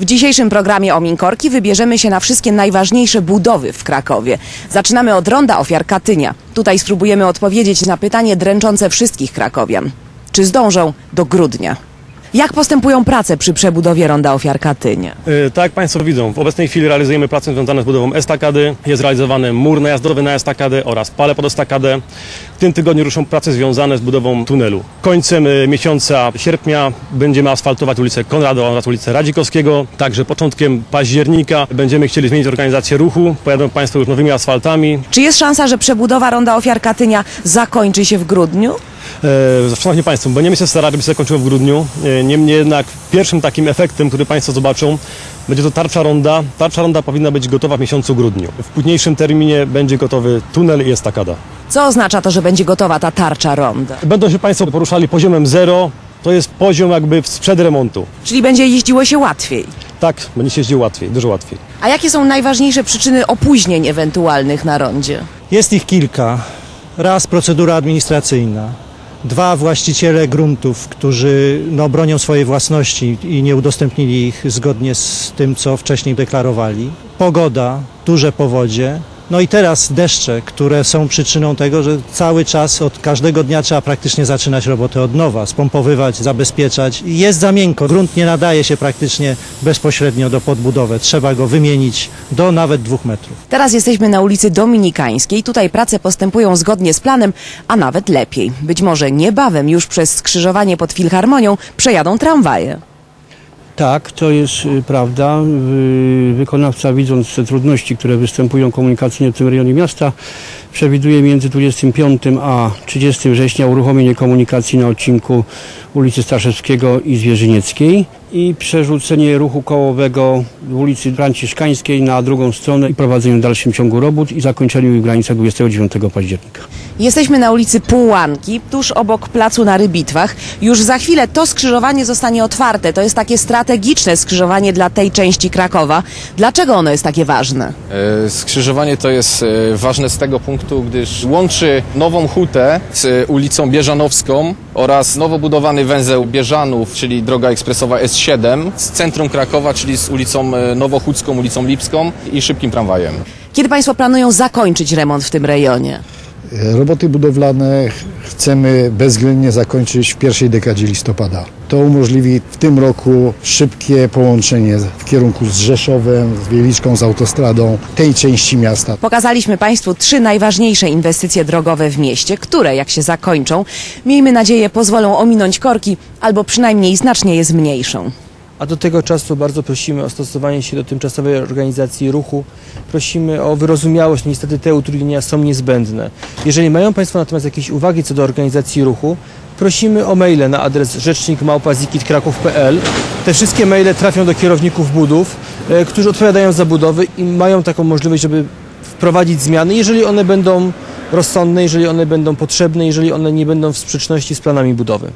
W dzisiejszym programie Ominkorki wybierzemy się na wszystkie najważniejsze budowy w Krakowie. Zaczynamy od Ronda Ofiar Katynia. Tutaj spróbujemy odpowiedzieć na pytanie dręczące wszystkich krakowian. Czy zdążą do grudnia? Jak postępują prace przy przebudowie Ronda Ofiar Katynia? E, Tak jak Państwo widzą, w obecnej chwili realizujemy prace związane z budową estakady. Jest realizowany mur najazdowy na estakadę oraz pale pod estakadę. W tym tygodniu ruszą prace związane z budową tunelu. Końcem e, miesiąca sierpnia będziemy asfaltować ulicę Konrada oraz ulicę Radzikowskiego. Także początkiem października będziemy chcieli zmienić organizację ruchu. Pojadą Państwo już nowymi asfaltami. Czy jest szansa, że przebudowa Ronda Ofiar Katynia zakończy się w grudniu? E, Szanowni Państwo, będziemy się starać, żeby się zakończyło w grudniu. E, Niemniej jednak pierwszym takim efektem, który Państwo zobaczą, będzie to tarcza ronda. Tarcza ronda powinna być gotowa w miesiącu grudniu. W późniejszym terminie będzie gotowy tunel i estakada. Co oznacza to, że będzie gotowa ta tarcza Ronda? Będą się Państwo poruszali poziomem zero. To jest poziom jakby sprzed remontu. Czyli będzie jeździło się łatwiej. Tak, będzie się jeździł łatwiej, dużo łatwiej. A jakie są najważniejsze przyczyny opóźnień ewentualnych na rondzie? Jest ich kilka. Raz procedura administracyjna. Dwa właściciele gruntów, którzy no, bronią swojej własności i nie udostępnili ich zgodnie z tym, co wcześniej deklarowali. Pogoda, duże powodzie. No i teraz deszcze, które są przyczyną tego, że cały czas od każdego dnia trzeba praktycznie zaczynać robotę od nowa, spompowywać, zabezpieczać. Jest za miękko, grunt nie nadaje się praktycznie bezpośrednio do podbudowy. Trzeba go wymienić do nawet dwóch metrów. Teraz jesteśmy na ulicy Dominikańskiej. Tutaj prace postępują zgodnie z planem, a nawet lepiej. Być może niebawem już przez skrzyżowanie pod Filharmonią przejadą tramwaje. Tak, to jest y, prawda. Wy- Wykonawca, widząc te trudności, które występują komunikacyjnie w tym rejonie miasta, przewiduje między 25 a 30 września uruchomienie komunikacji na odcinku ulicy Staszewskiego i Zwierzynieckiej i przerzucenie ruchu kołowego w ulicy Franciszkańskiej na drugą stronę i prowadzenie w dalszym ciągu robót i zakończeniu w granicach 29 października. Jesteśmy na ulicy Pułanki, tuż obok placu na Rybitwach. Już za chwilę to skrzyżowanie zostanie otwarte. To jest takie strategiczne skrzyżowanie dla tej części Krakowa. Dlaczego ono jest takie ważne? E, Skrzyżowanie to jest e, ważne z tego punktu, gdyż łączy Nową Hutę z e, ulicą Bieżanowską oraz nowo budowany węzeł Bieżanów, czyli droga ekspresowa S7 z centrum Krakowa, czyli z ulicą Nowochódzką, ulicą Lipską i szybkim tramwajem. Kiedy Państwo planują zakończyć remont w tym rejonie? Roboty budowlane ch- chcemy bezwzględnie zakończyć w pierwszej dekadzie listopada. To umożliwi w tym roku szybkie połączenie w kierunku z Rzeszowem, z Wieliczką, z autostradą tej części miasta. Pokazaliśmy Państwu trzy najważniejsze inwestycje drogowe w mieście, które jak się zakończą, miejmy nadzieję pozwolą ominąć korki albo przynajmniej znacznie je zmniejszą. A do tego czasu bardzo prosimy o stosowanie się do tymczasowej organizacji ruchu. Prosimy o wyrozumiałość. Niestety te utrudnienia są niezbędne. Jeżeli mają Państwo natomiast jakieś uwagi co do organizacji ruchu, prosimy o maile na adres rzecznikmałpa.zikit.kraków.pl. Te wszystkie maile trafią do kierowników budów, e, którzy odpowiadają za budowy i mają taką możliwość, żeby wprowadzić zmiany, jeżeli one będą rozsądne, jeżeli one będą potrzebne, jeżeli one nie będą w sprzeczności z planami budowy.